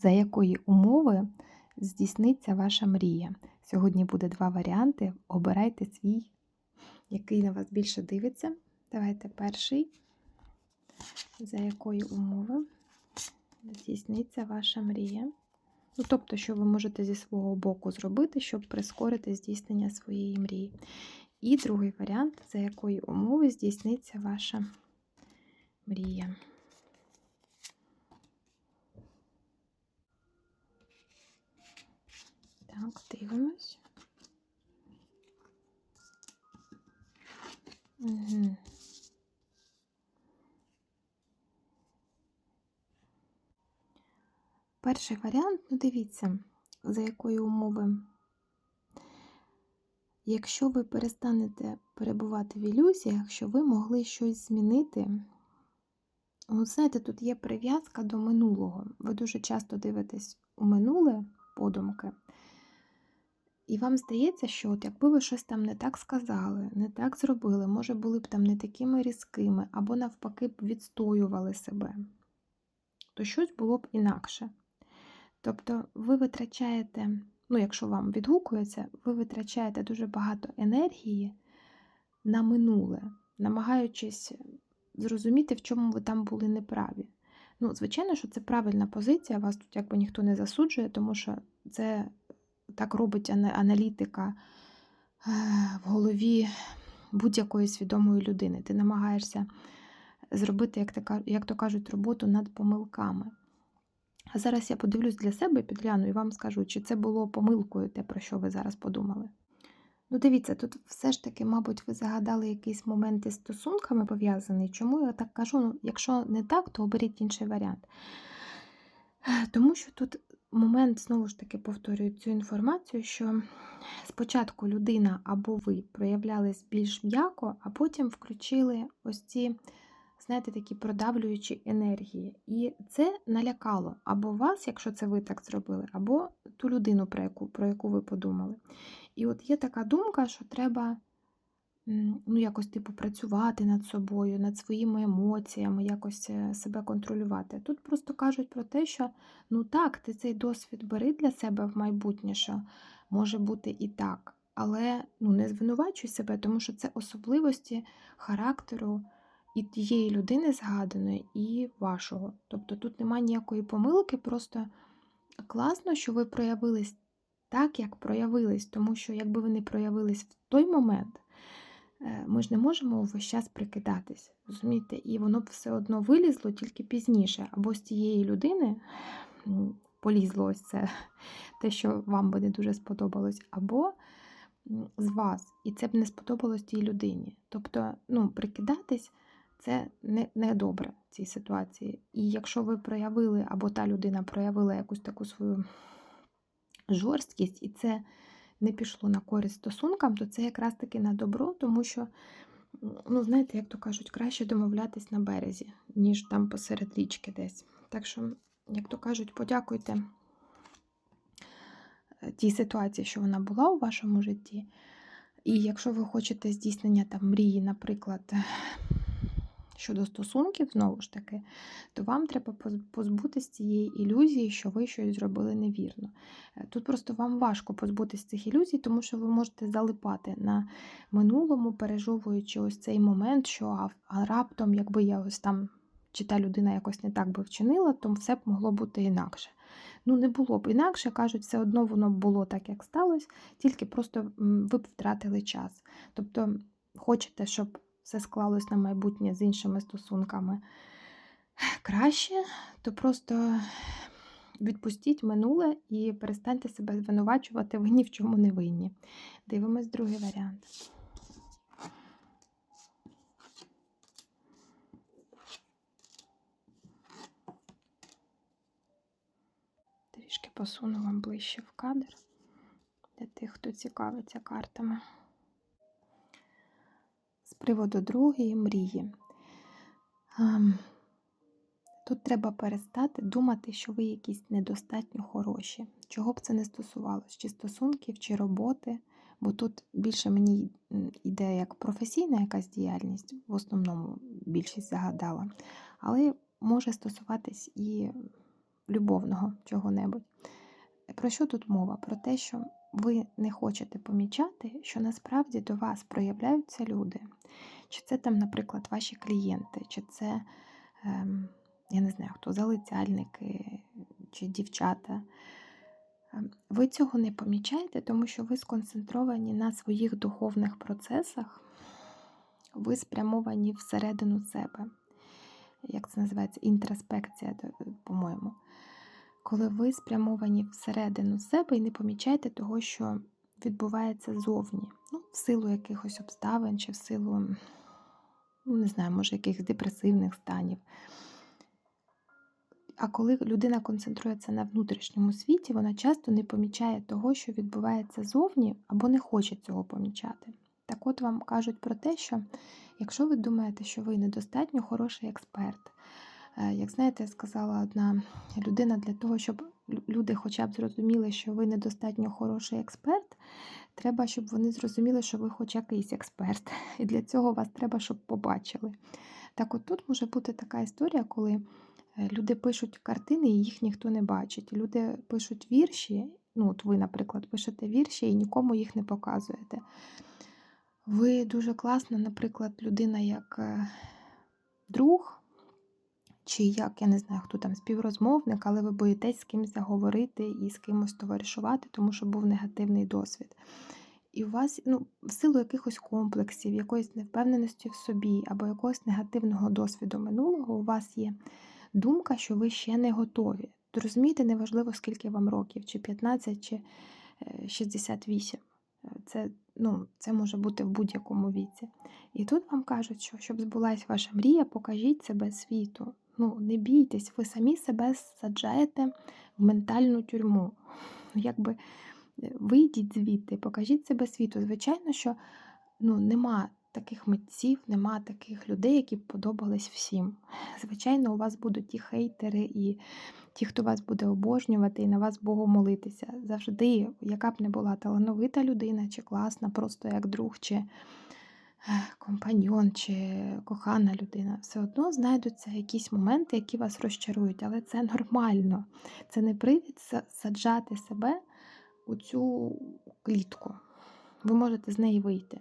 за якої умови здійсниться ваша мрія. Сьогодні буде два варіанти. Обирайте свій, який на вас більше дивиться. Давайте перший. За якої умови здійсниться ваша мрія. Ну, тобто, що ви можете зі свого боку зробити, щоб прискорити здійснення своєї мрії. І другий варіант, за якої умови здійсниться ваша мрія. Так, дивимось. Угу. Перший варіант, ну дивіться, за якої умови. Якщо ви перестанете перебувати в ілюзіях, що ви могли щось змінити, ну, знаєте, тут є прив'язка до минулого. Ви дуже часто дивитесь у минуле подумки, і вам здається, що от якби ви щось там не так сказали, не так зробили, може, були б там не такими різкими, або навпаки б відстоювали себе, то щось було б інакше. Тобто ви витрачаєте, ну, якщо вам відгукується, ви витрачаєте дуже багато енергії на минуле, намагаючись зрозуміти, в чому ви там були неправі. Ну, звичайно, що це правильна позиція, вас тут якби ніхто не засуджує, тому що це так робить аналітика е, в голові будь-якої свідомої людини. Ти намагаєшся зробити, як, то, кажуть, роботу над помилками. А зараз я подивлюсь для себе, підгляну і вам скажу, чи це було помилкою те, про що ви зараз подумали. Ну, дивіться, тут все ж таки, мабуть, ви загадали якийсь момент із стосунками пов'язаний. Чому я так кажу? Ну, Якщо не так, то оберіть інший варіант. Тому що тут момент, знову ж таки, повторюю цю інформацію, що спочатку людина або ви проявлялись більш м'яко, а потім включили ось ці знаєте, такі продавлюючі енергії. І це налякало або вас, якщо це ви так зробили, або ту людину, про яку, про яку ви подумали. І от є така думка, що треба ну, якось типу, працювати над собою, над своїми емоціями, якось е, себе контролювати. Тут просто кажуть про те, що ну так, ти цей досвід бери для себе в майбутнє, що може бути і так. Але ну, не звинувачуй себе, тому що це особливості характеру і тієї людини згаданої, і вашого. Тобто тут немає ніякої помилки, просто класно, що ви проявились так, як проявились, тому що якби ви не проявились в той момент, ми ж не можемо весь час прикидатись, розумієте? І воно б все одно вилізло тільки пізніше, або з тієї людини полізло ось це те, що вам би не дуже сподобалось, або з вас, і це б не сподобалось тій людині. Тобто, ну, прикидатись це не, не добре в цій ситуації. І якщо ви проявили, або та людина проявила якусь таку свою жорсткість, і це не пішло на користь стосункам, то це якраз таки на добро, тому що, ну, знаєте, як то кажуть, краще домовлятись на березі, ніж там посеред річки десь. Так що, як то кажуть, подякуйте е, тій ситуації, що вона була у вашому житті. І якщо ви хочете здійснення там мрії, наприклад, щодо стосунків, знову ж таки, то вам треба позбутися цієї ілюзії, що ви щось зробили невірно. Е, тут просто вам важко позбутися цих ілюзій, тому що ви можете залипати на минулому, пережовуючи ось цей момент, що а раптом, якби я ось там. Чи та людина якось не так би вчинила, то все б могло бути інакше. Ну, не було б інакше, кажуть, все одно воно було так, як сталося, тільки просто ви б втратили час. Тобто, хочете, щоб все склалось на майбутнє з іншими стосунками краще, то просто відпустіть минуле і перестаньте себе звинувачувати, ви ні в чому не винні. Дивимось другий варіант. Трішки посуну вам ближче в кадр для тих, хто цікавиться картами приводу другої мрії. Ем, тут треба перестати думати, що ви якісь недостатньо хороші. Чого б це не стосувалося, чи стосунків, чи роботи, бо тут більше мені йде як професійна якась діяльність, в основному більшість загадала, але може стосуватись і любовного чого-небудь. Про що тут мова? Про те, що ви не хочете помічати, що насправді до вас проявляються люди. Чи це там, наприклад, ваші клієнти, чи це, ем, я не знаю, хто залицяльники чи дівчата. Ем, Ви цього не помічаєте, тому що ви сконцентровані на своїх духовних процесах, ви спрямовані всередину себе. Як це називається? Інтроспекція, по-моєму. Коли ви спрямовані всередину себе і не помічаєте того, що відбувається зовні, ну, в силу якихось обставин чи в силу, ну, не знаю, може, якихось депресивних станів. А коли людина концентрується на внутрішньому світі, вона часто не помічає того, що відбувається зовні, або не хоче цього помічати. Так от вам кажуть про те, що якщо ви думаєте, що ви недостатньо хороший експерт, як знаєте, сказала одна людина, для того, щоб люди хоча б зрозуміли, що ви недостатньо хороший експерт, треба, щоб вони зрозуміли, що ви хоч якийсь експерт. І для цього вас треба, щоб побачили. Так от тут може бути така історія, коли е, люди пишуть картини, і їх ніхто не бачить. Люди пишуть вірші. Ну, от ви, наприклад, пишете вірші і нікому їх не показуєте. Ви дуже класна, наприклад, людина як е, друг, чи як, я не знаю, хто там співрозмовник, але ви боїтесь з кимось заговорити і з кимось товаришувати, тому що був негативний досвід. І у вас, ну, в силу якихось комплексів, якоїсь невпевненості в собі або якогось негативного досвіду минулого, у вас є думка, що ви ще не готові. То розумієте, неважливо, скільки вам років, чи 15, чи е, 68. Е, Це, ну, це може бути в будь-якому віці. І тут вам кажуть, що щоб збулась ваша мрія, покажіть себе світу. Ну, не бійтесь, ви самі себе саджаєте в ментальну тюрму. Ну, Якби е, вийдіть звідти, покажіть себе світу. Звичайно, що ну, нема таких митців, нема таких людей, які б подобались всім. Звичайно, у вас будуть і хейтери, і ті, хто вас буде обожнювати і на вас Богу молитися. Завжди, яка б не була талановита людина, чи класна, просто як друг, чи компаньйон, чи кохана людина, все одно знайдуться якісь моменти, які вас розчарують, але це нормально. Це не привід саджати себе у цю клітку. Ви можете з неї вийти,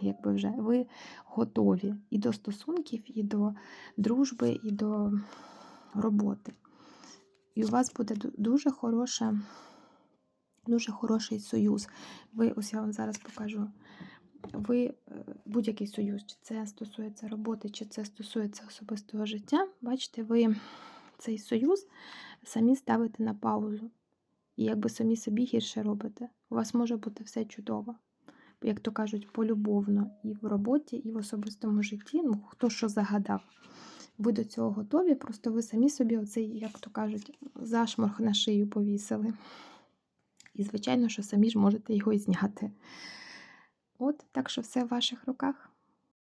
якби вже ви готові і до стосунків, і до дружби, і до роботи. І у вас буде дуже хороша, дуже хороший союз. Ви, ось я вам зараз покажу. Ви е, будь-який союз, чи це стосується роботи, чи це стосується особистого життя, бачите, ви цей союз самі ставите на паузу. І якби самі собі гірше робите. У вас може бути все чудово. Як то кажуть, полюбовно і в роботі, і в особистому житті. Ну, хто що загадав. Ви до цього готові, просто ви самі собі оцей, як то кажуть, зашморг на шию повісили. І, звичайно, що самі ж можете його і зняти. От, так що все в ваших руках.